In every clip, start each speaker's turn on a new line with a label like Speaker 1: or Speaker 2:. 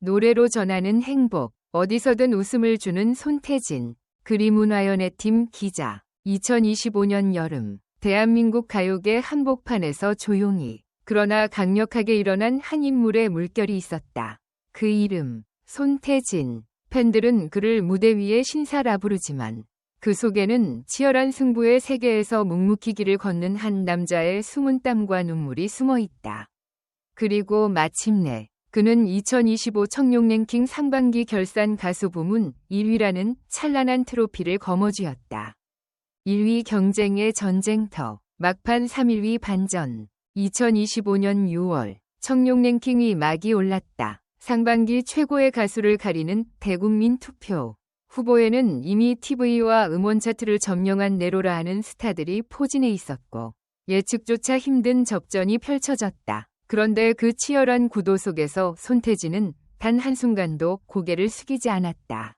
Speaker 1: 노래로 전하는 행복, 어디서든 웃음을 주는 손태진, 그리문화연의 팀 기자, 2025년 여름, 대한민국 가요계 한복판에서 조용히, 그러나 강력하게 일어난 한 인물의 물결이 있었다. 그 이름, 손태진. 팬들은 그를 무대 위에 신사라 부르지만 그 속에는 치열한 승부의 세계에서 묵묵히 길을 걷는 한 남자의 숨은 땀과 눈물이 숨어 있다. 그리고 마침내 그는 2025 청룡 랭킹 상반기 결산 가수 부문 1위라는 찬란한 트로피를 거머쥐었다. 1위 경쟁의 전쟁터, 막판 3일위 반전, 2025년 6월 청룡 랭킹이 막이 올랐다. 상반기 최고의 가수를 가리는 대국민 투표. 후보에는 이미 TV와 음원 차트를 점령한 네로라 하는 스타들이 포진해 있었고 예측조차 힘든 접전이 펼쳐졌다. 그런데 그 치열한 구도 속에서 손태진은 단 한순간도 고개를 숙이지 않았다.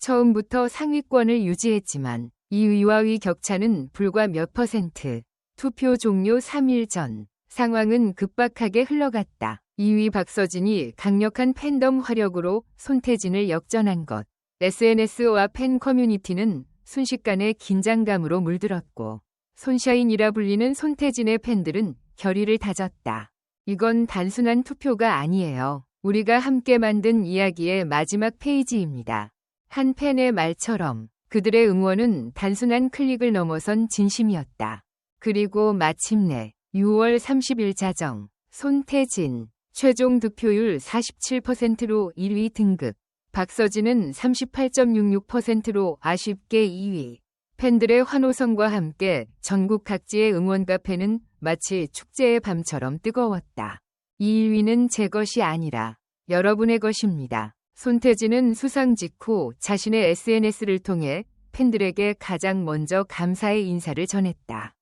Speaker 1: 처음부터 상위권을 유지했지만 2위와 위 격차는 불과 몇 퍼센트. 투표 종료 3일 전 상황은 급박하게 흘러갔다. 2위 박서진이 강력한 팬덤 화력으로 손태진을 역전한 것. SNS와 팬 커뮤니티는 순식간에 긴장감으로 물들었고 손샤인이라 불리는 손태진의 팬들은 결의를 다졌다. 이건 단순한 투표가 아니에요. 우리가 함께 만든 이야기의 마지막 페이지입니다. 한 팬의 말처럼 그들의 응원은 단순한 클릭을 넘어선 진심이었다. 그리고 마침내 6월 30일 자정 손태진 최종 득표율 47%로 1위 등극 박서진은 38.66%로 아쉽게 2위 팬들의 환호성과 함께 전국 각지의 응원 카페는 마치 축제의 밤처럼 뜨거웠다. 이 1위는 제 것이 아니라 여러분의 것입니다. 손태진은 수상 직후 자신의 SNS를 통해 팬들에게 가장 먼저 감사의 인사를 전했다.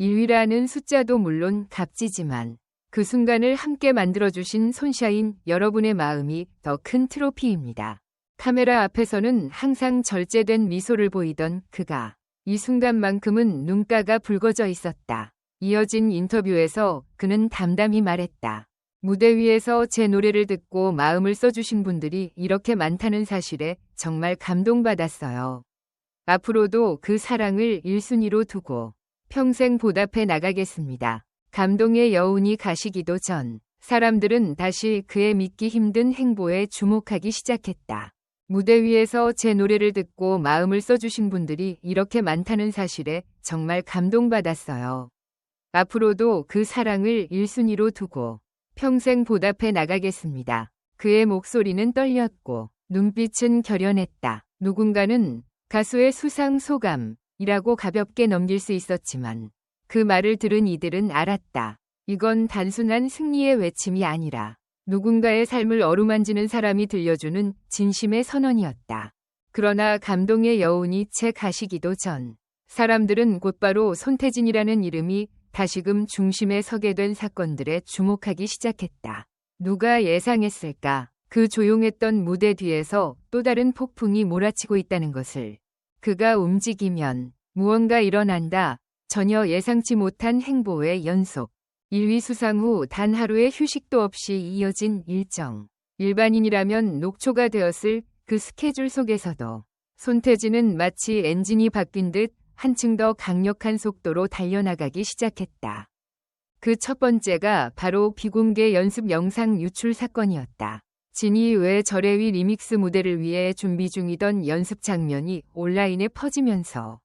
Speaker 1: 1위라는 숫자도 물론 값지지만 그 순간을 함께 만들어주신 손샤인 여러분의 마음이 더 큰 트로피입니다. 카메라 앞에서는 항상 절제된 미소를 보이던 그가 이 순간만큼은 눈가가 붉어져 있었다. 이어진 인터뷰에서 그는 담담히 말했다. 무대 위에서 제 노래를 듣고 마음을 써주신 분들이 이렇게 많다는 사실에 정말 감동받았어요. 앞으로도 그 사랑을 1순위로 두고 평생 보답해 나가겠습니다. 감동의 여운이 가시기도 전 사람들은 다시 그의 믿기 힘든 행보에 주목하기 시작했다. 무대 위에서 제 노래를 듣고 마음을 써주신 분들이 이렇게 많다는 사실에 정말 감동받았어요. 앞으로도 그 사랑을 1순위로 두고 평생 보답해 나가겠습니다. 그의 목소리는 떨렸고 눈빛은 결연했다. 누군가는 가수의 수상 소감이라고 가볍게 넘길 수 있었지만 그 말을 들은 이들은 알았다. 이건 단순한 승리의 외침이 아니라 누군가의 삶을 어루만지는 사람이 들려주는 진심의 선언이었다. 그러나 감동의 여운이 채 가시기도 전 사람들은 곧바로 손태진이라는 이름이 다시금 중심에 서게 된 사건들에 주목하기 시작했다. 누가 예상했을까? 그 조용했던 무대 뒤에서 또 다른 폭풍이 몰아치고 있다는 것을. 그가 움직이면 무언가 일어난다. 전혀 예상치 못한 행보의 연속. 1위 수상 후 단 하루의 휴식도 없이 이어진 일정. 일반인이라면 녹초가 되었을 그 스케줄 속에서도 손태진은 마치 엔진이 바뀐 듯 한층 더 강력한 속도로 달려나가기 시작했다. 그 첫 번째가 바로 비공개 연습 영상 유출 사건이었다. 진이 외 절의 리믹스 무대를 위해 준비 중이던 연습 장면이 온라인에 퍼지면서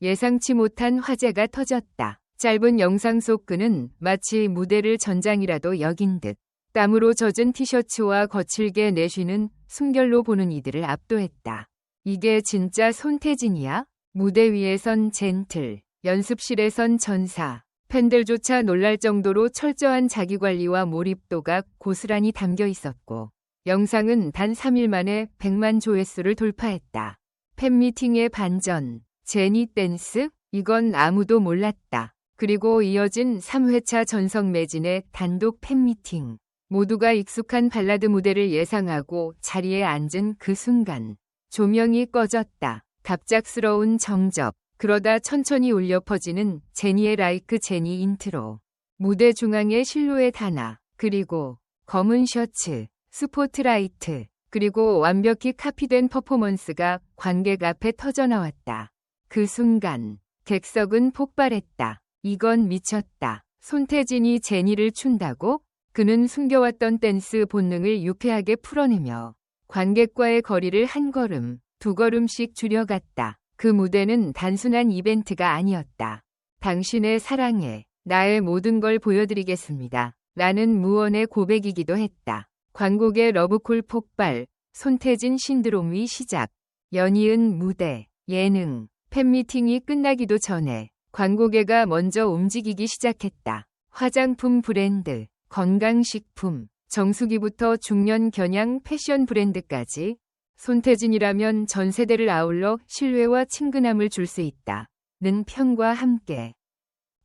Speaker 1: 예상치 못한 화제가 터졌다. 짧은 영상 속 그는 마치 무대를 전장이라도 여긴 듯 땀으로 젖은 티셔츠와 거칠게 내쉬는 숨결로 보는 이들을 압도했다. 이게 진짜 손태진이야? 무대 위에선 젠틀, 연습실에선 전사, 팬들조차 놀랄 정도로 철저한 자기관리와 몰입도가 고스란히 담겨 있었고, 영상은 단 3일 만에 100만 조회수를 돌파했다. 팬미팅의 반전, 제니 댄스? 이건 아무도 몰랐다. 그리고 이어진 3회차 전성 매진의 단독 팬미팅. 모두가 익숙한 발라드 무대를 예상하고 자리에 앉은 그 순간, 조명이 꺼졌다. 갑작스러운 정접, 그러다 천천히 울려 퍼지는 제니의 라이크 제니 인트로. 무대 중앙의 실루엣 하나, 그리고 검은 셔츠, 스포트라이트, 그리고 완벽히 카피된 퍼포먼스가 관객 앞에 터져나왔다. 그 순간 객석은 폭발했다. 이건 미쳤다. 손태진이 제니를 춘다고? 그는 숨겨왔던 댄스 본능을 유쾌하게 풀어내며 관객과의 거리를 한 걸음, 두 걸음씩 줄여갔다. 그 무대는 단순한 이벤트가 아니었다. 당신의 사랑에 나의 모든 걸 보여드리겠습니다. 라는 무언의 고백이기도 했다. 관곡의 러브콜 폭발, 손태진 신드롬의 시작, 연이은 무대, 예능, 팬미팅이 끝나기도 전에 광고계가 먼저 움직이기 시작했다. 화장품 브랜드, 건강식품, 정수기부터 중년 겨냥 패션 브랜드까지 손태진이라면 전 세대를 아울러 신뢰와 친근함을 줄 수 있다. 는 평과 함께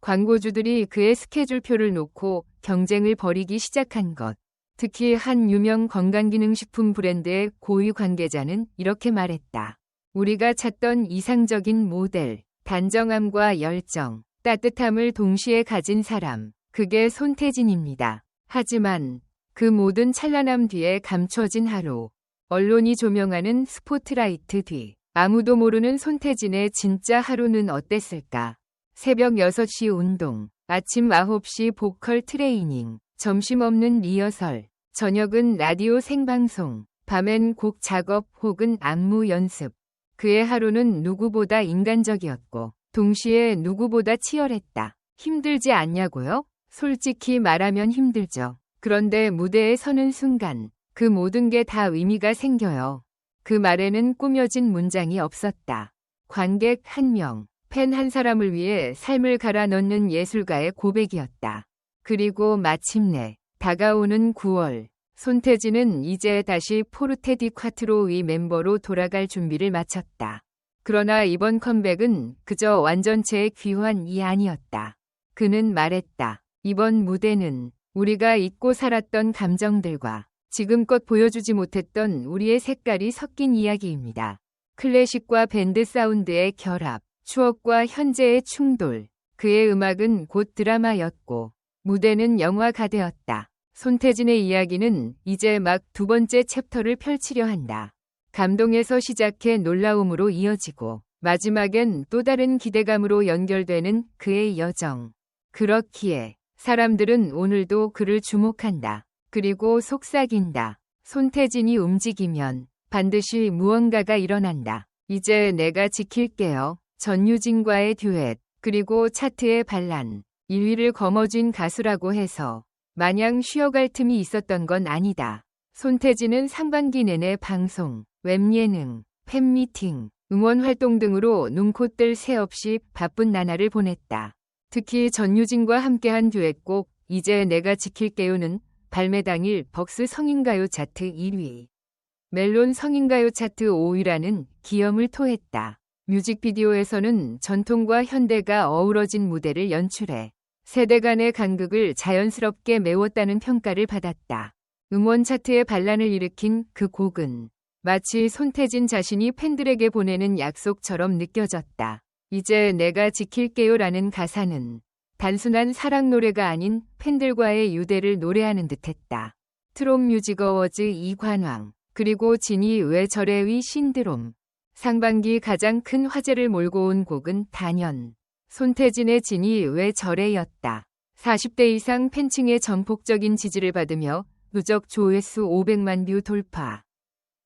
Speaker 1: 광고주들이 그의 스케줄표를 놓고 경쟁을 벌이기 시작한 것. 특히 한 유명 건강기능식품 브랜드의 고위 관계자는 이렇게 말했다. 우리가 찾던 이상적인 모델, 단정함과 열정, 따뜻함을 동시에 가진 사람, 그게 손태진입니다. 하지만 그 모든 찬란함 뒤에 감춰진 하루, 언론이 조명하는 스포트라이트 뒤, 아무도 모르는 손태진의 진짜 하루는 어땠을까? 새벽 6시 운동, 아침 9시 보컬 트레이닝, 점심 없는 리허설, 저녁은 라디오 생방송, 밤엔 곡 작업 혹은 안무 연습. 그의 하루는 누구보다 인간적이었고, 동시에 누구보다 치열했다. 힘들지 않냐고요? 솔직히 말하면 힘들죠. 그런데 무대에 서는 순간, 그 모든 게 다 의미가 생겨요. 그 말에는 꾸며진 문장이 없었다. 관객 한 명, 팬 한 사람을 위해 삶을 갈아 넣는 예술가의 고백이었다. 그리고 마침내 다가오는 9월, 손태진은 이제 다시 포르테디 콰트로의 멤버로 돌아갈 준비를 마쳤다. 그러나 이번 컴백은 그저 완전체의 귀환이 아니었다. 그는 말했다. 이번 무대는 우리가 잊고 살았던 감정들과 지금껏 보여주지 못했던 우리의 색깔이 섞인 이야기입니다. 클래식과 밴드 사운드의 결합, 추억과 현재의 충돌. 그의 음악은 곧 드라마였고 무대는 영화가 되었다. 손태진의 이야기는 이제 막 두 번째 챕터를 펼치려 한다. 감동에서 시작해 놀라움으로 이어지고 마지막엔 또 다른 기대감으로 연결되는 그의 여정. 그렇기에 사람들은 오늘도 그를 주목한다. 그리고 속삭인다. 손태진이 움직이면 반드시 무언가가 일어난다. 이제 내가 지킬게요. 전유진과의 듀엣, 그리고 차트의 반란, 1위를 거머쥔 가수라고 해서 마냥 쉬어갈 틈이 있었던 건 아니다. 손태진은 상반기 내내 방송, 웹예능, 팬미팅, 응원 활동 등으로 눈코 뜰 새 없이 바쁜 나날을 보냈다. 특히 전유진과 함께한 듀엣곡 이제 내가 지킬게요는 발매 당일 벅스 성인가요 차트 1위, 멜론 성인가요 차트 5위라는 기염을 토했다. 뮤직비디오에서는 전통과 현대가 어우러진 무대를 연출해 세대 간의 간극을 자연스럽게 메웠다는 평가를 받았다. 음원 차트의 반란을 일으킨 그 곡은 마치 손태진 자신이 팬들에게 보내는 약속처럼 느껴졌다. 이제 내가 지킬게요 라는 가사는 단순한 사랑 노래가 아닌 팬들과의 유대를 노래하는 듯했다. 트롯 뮤직 어워즈 이관왕, 그리고 진이 왜 저래의 신드롬. 상반기 가장 큰 화제를 몰고 온 곡은 단연. 손태진의 진이 왜 저래였다. 40대 이상 팬층의 전폭적인 지지를 받으며 누적 조회수 500만 뷰 돌파.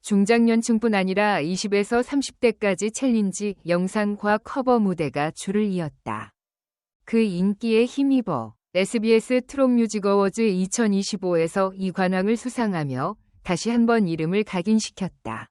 Speaker 1: 중장년층뿐 아니라 20에서 30대까지 챌린지 영상과 커버 무대가 줄을 이었다. 그 인기에 힘입어 SBS 트롯 뮤직 어워즈 2025에서 이 관왕을 수상하며 다시 한번 이름을 각인시켰다.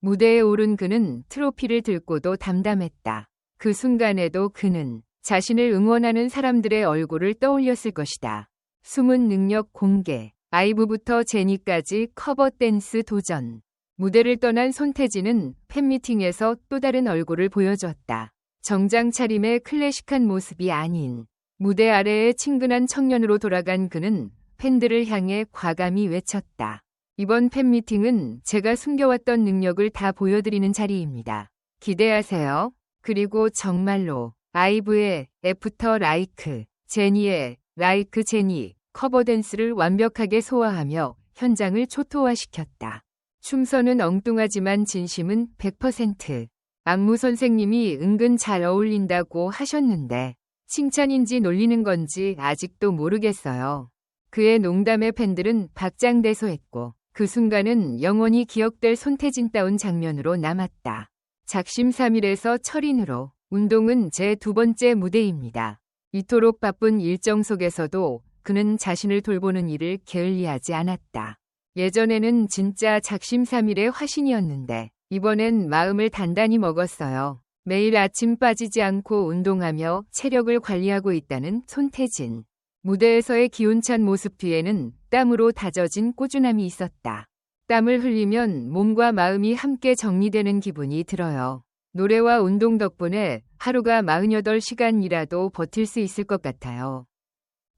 Speaker 1: 무대에 오른 그는 트로피를 들고도 담담했다. 그 순간에도 그는 자신을 응원하는 사람들의 얼굴을 떠올렸을 것이다. 숨은 능력 공개, 아이브부터 제니까지 커버 댄스 도전. 무대를 떠난 손태진은 팬미팅에서 또 다른 얼굴을 보여줬다. 정장 차림의 클래식한 모습이 아닌 무대 아래의 친근한 청년으로 돌아간 그는 팬들을 향해 과감히 외쳤다. 이번 팬미팅은 제가 숨겨왔던 능력을 다 보여드리는 자리입니다. 기대하세요. 그리고 정말로 아이브의 애프터 라이크, 제니의 라이크 제니 커버 댄스를 완벽하게 소화하며 현장을 초토화시켰다. 춤선은 엉뚱하지만 진심은 100%. 안무 선생님이 은근 잘 어울린다고 하셨는데 칭찬인지 놀리는 건지 아직도 모르겠어요. 그의 농담에 팬들은 박장대소했고 그 순간은 영원히 기억될 손태진다운 장면으로 남았다. 작심 3일에서 철인으로 운동은 제 두 번째 무대입니다. 이토록 바쁜 일정 속에서도 그는 자신을 돌보는 일을 게을리하지 않았다. 예전에는 진짜 작심삼일의 화신이었는데 이번엔 마음을 단단히 먹었어요. 매일 아침 빠지지 않고 운동하며 체력을 관리하고 있다는 손태진. 무대에서의 기운찬 모습 뒤에는 땀으로 다져진 꾸준함이 있었다. 땀을 흘리면 몸과 마음이 함께 정리되는 기분이 들어요. 노래와 운동 덕분에 하루가 48시간이라도 버틸 수 있을 것 같아요.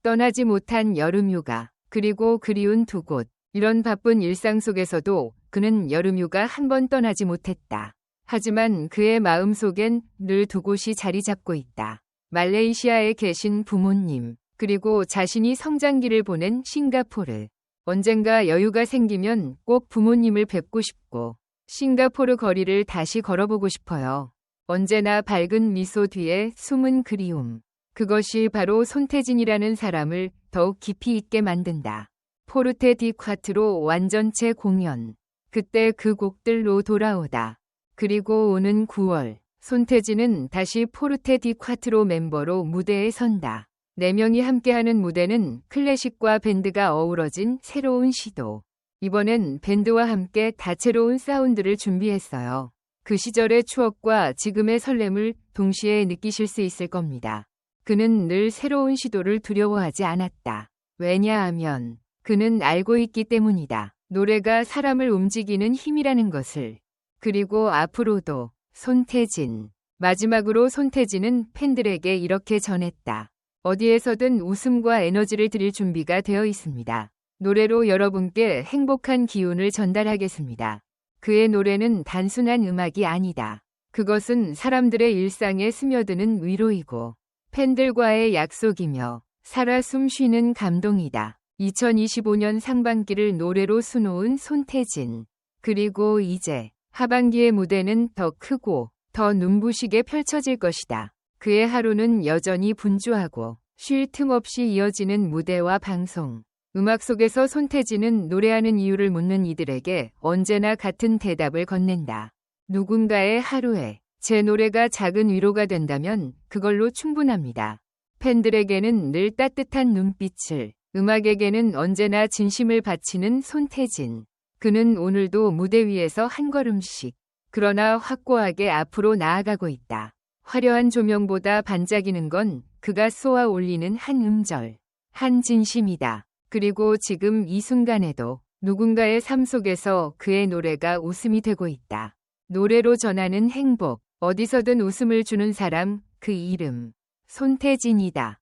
Speaker 1: 떠나지 못한 여름 휴가, 그리고 그리운 두 곳. 이런 바쁜 일상 속에서도 그는 여름 휴가 한 번 떠나지 못했다. 하지만 그의 마음 속엔 늘 두 곳이 자리 잡고 있다. 말레이시아에 계신 부모님, 그리고 자신이 성장기를 보낸 싱가포르. 언젠가 여유가 생기면 꼭 부모님을 뵙고 싶고, 싱가포르 거리를 다시 걸어보고 싶어요. 언제나 밝은 미소 뒤에 숨은 그리움. 그것이 바로 손태진이라는 사람을 더욱 깊이 있게 만든다. 포르테 디 콰트로 완전체 공연. 그때 그 곡들로 돌아오다. 그리고 오는 9월, 손태진은 다시 포르테 디 콰트로 멤버로 무대에 선다. 네 명이 함께하는 무대는 클래식과 밴드가 어우러진 새로운 시도. 이번엔 밴드와 함께 다채로운 사운드를 준비했어요. 그 시절의 추억과 지금의 설렘을 동시에 느끼실 수 있을 겁니다. 그는 늘 새로운 시도를 두려워하지 않았다. 왜냐하면 그는 알고 있기 때문이다. 노래가 사람을 움직이는 힘이라는 것을. 그리고 앞으로도 손태진. 마지막으로 손태진은 팬들에게 이렇게 전했다. 어디에서든 웃음과 에너지를 드릴 준비가 되어 있습니다. 노래로 여러분께 행복한 기운을 전달하겠습니다. 그의 노래는 단순한 음악이 아니다. 그것은 사람들의 일상에 스며드는 위로이고 팬들과의 약속이며 살아 숨쉬는 감동이다. 2025년 상반기를 노래로 수놓은 손태진. 그리고 이제 하반기의 무대는 더 크고 더 눈부시게 펼쳐질 것이다. 그의 하루는 여전히 분주하고 쉴 틈 없이 이어지는 무대와 방송. 음악 속에서 손태진은 노래하는 이유를 묻는 이들에게 언제나 같은 대답을 건넨다. 누군가의 하루에 제 노래가 작은 위로가 된다면 그걸로 충분합니다. 팬들에게는 늘 따뜻한 눈빛을, 음악에게는 언제나 진심을 바치는 손태진. 그는 오늘도 무대 위에서 한 걸음씩, 그러나 확고하게 앞으로 나아가고 있다. 화려한 조명보다 반짝이는 건 그가 쏘아 올리는 한 음절, 한 진심이다. 그리고 지금 이 순간에도 누군가의 삶 속에서 그의 노래가 웃음이 되고 있다. 노래로 전하는 행복, 어디서든 웃음을 주는 사람, 그 이름, 손태진이다.